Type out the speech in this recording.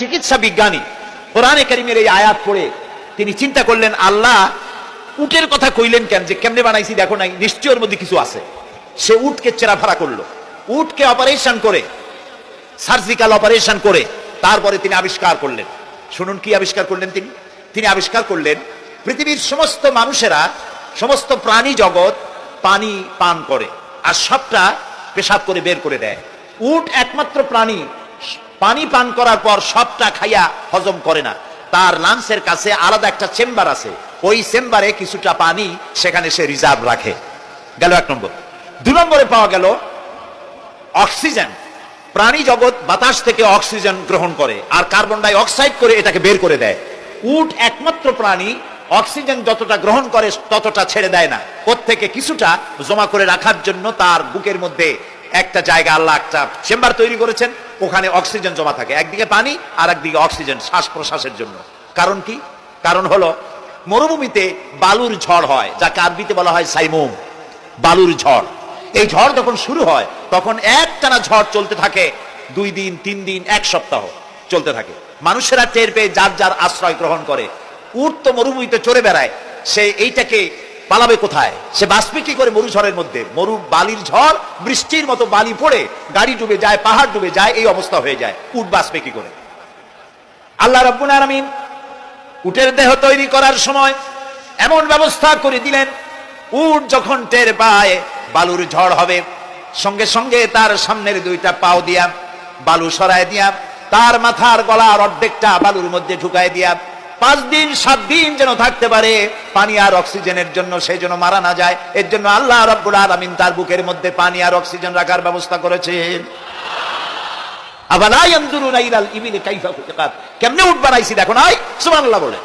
চিকিৎসা বিজ্ঞানী কোরআনে কারিমের এই আয়াত পড়ে তিনি চিন্তা করলেন, আল্লাহ উটের কথা কইলেন কেন? যে কেমনে বানাইছি দেখো নাই নিশ্চয় ওর মধ্যে কিছু আছে। সে উটকে চেরাফারা করল। উটকে অপারেশন করে, সার্জিক্যাল অপারেশন করে, তারপরে তিনি আবিষ্কার করলেন। শুনুন কি আবিষ্কার করলেন তিনি? তিনি আবিষ্কার করলেন, পৃথিবীর সমস্ত মানুষেরা, সমস্ত প্রাণী জগৎ পানি পান করে, আর সবটা পেশাব করে বের করে দেয়। উট একমাত্র প্রাণী পানি পান করার পর সবটা খাইয়া হজম করে না। তার লাংসের কাছে আলাদা একটা চেম্বার আছে। ওই চেম্বারে কিছুটা পানি সেখানে সে রিজার্ভ রাখে। গেল এক নম্বর। দু নম্বরে পাওয়া গেল অক্সিজেন। প্রাণী জগৎ বাতাস থেকে অক্সিজেন গ্রহণ করে আর কার্বন ডাই অক্সাইড করে এটাকে বের করে দেয়। উট একমাত্র প্রাণী অক্সিজেন যতটা গ্রহণ করে ততটা ছেড়ে দেয় না। ওর থেকে কিছুটা জমা করে রাখার জন্য তার বুকের মধ্যে একটা জায়গা আল্লাহ একটা চেম্বার তৈরি করেছেন। ওখানে অক্সিজেন জমা থাকে। একদিকে পানি আর একদিকে অক্সিজেন শ্বাস প্রশ্বাসের জন্য। কারণ কি? কারণ হলো, মরুভূমিতে বালুর ঝড় হয়, যাকে আরবিতে বলা হয় সাইমুম। বালুর ঝড়। এই ঝড় যখন শুরু হয়, তখন একটানা ঝড় চলতে থাকে, দুই দিন, তিন দিন, এক সপ্তাহ চলতে থাকে। মানুষেরা টের পেয়ে যার যার আশ্রয় গ্রহণ করে উট মরুভূমিতে চড়ে বেড়ায়। সে এইটাকে পালাবে কোথায়? সে বাঁচবে কি করে মরু ঝড়ের মধ্যে। মরু বালির ঝড়, বৃষ্টির মতো বালি পড়ে গাড়ি ডুবে যায়, পাহাড় ডুবে যায়, এই অবস্থা হয়ে যায় উট বাঁচবে কি করে। আল্লাহ রব্বুল আলামিন উটের দেহ তৈরি করার সময় এমন ব্যবস্থা করে দিলেন, উট যখন টের পায় বালুর ঝড় হবে, সঙ্গে সঙ্গে তার সামনের দুইটা পাও দিয়া বালু সরায় দিয়া, তার মাথার গলার অর্ধেকটা বালুর মধ্যে ঢুকায় দিয়া পাঁচ দিন, সাত দিন যেন থাকতে পারে, পানি আর অক্সিজেনের জন্য সে যেন মারা না যায়, এর জন্য আল্লাহ রব্বুল আলমিন তার বুকের মধ্যে পানি আর অক্সিজেন রাখার ব্যবস্থা করেছেন। আবার কেমনে উঠবা বানাইছি দেখো নাই? সুবহানাল্লাহ বলে।